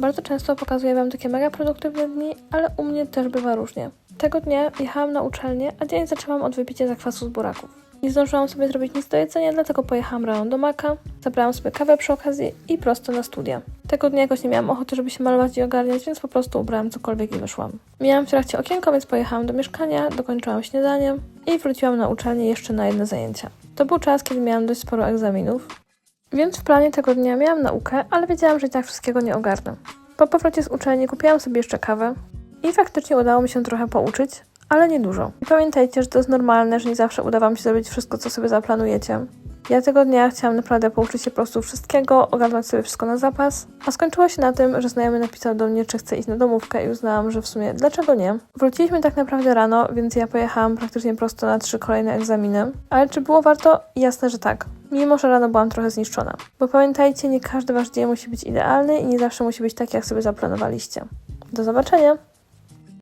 Bardzo często pokazuję Wam takie mega produktywne dni, ale u mnie też bywa różnie. Tego dnia jechałam na uczelnię, a dzień zaczęłam od wypicia zakwasu z buraków. Nie zdążyłam sobie zrobić nic do jedzenia, dlatego pojechałam rano do Maka, zabrałam sobie kawę przy okazji i prosto na studia. Tego dnia jakoś nie miałam ochoty, żeby się malować i ogarniać, więc po prostu ubrałam cokolwiek i wyszłam. Miałam w trakcie okienko, więc pojechałam do mieszkania, dokończyłam śniadanie i wróciłam na uczelnię jeszcze na jedne zajęcia. To był czas, kiedy miałam dość sporo egzaminów, więc w planie tego dnia miałam naukę, ale wiedziałam, że i tak wszystkiego nie ogarnę. Po powrocie z uczelni kupiłam sobie jeszcze kawę i faktycznie udało mi się trochę pouczyć, ale nie dużo. I pamiętajcie, że to jest normalne, że nie zawsze uda Wam się zrobić wszystko, co sobie zaplanujecie. Ja tego dnia chciałam naprawdę pouczyć się po prostu wszystkiego, ogarnąć sobie wszystko na zapas, a skończyło się na tym, że znajomy napisał do mnie, czy chce iść na domówkę i uznałam, że w sumie dlaczego nie. Wróciliśmy tak naprawdę rano, więc ja pojechałam praktycznie prosto na trzy kolejne egzaminy. Ale czy było warto? Jasne, że tak. Mimo, że rano byłam trochę zniszczona. Bo pamiętajcie, nie każdy wasz dzień musi być idealny i nie zawsze musi być tak, jak sobie zaplanowaliście. Do zobaczenia!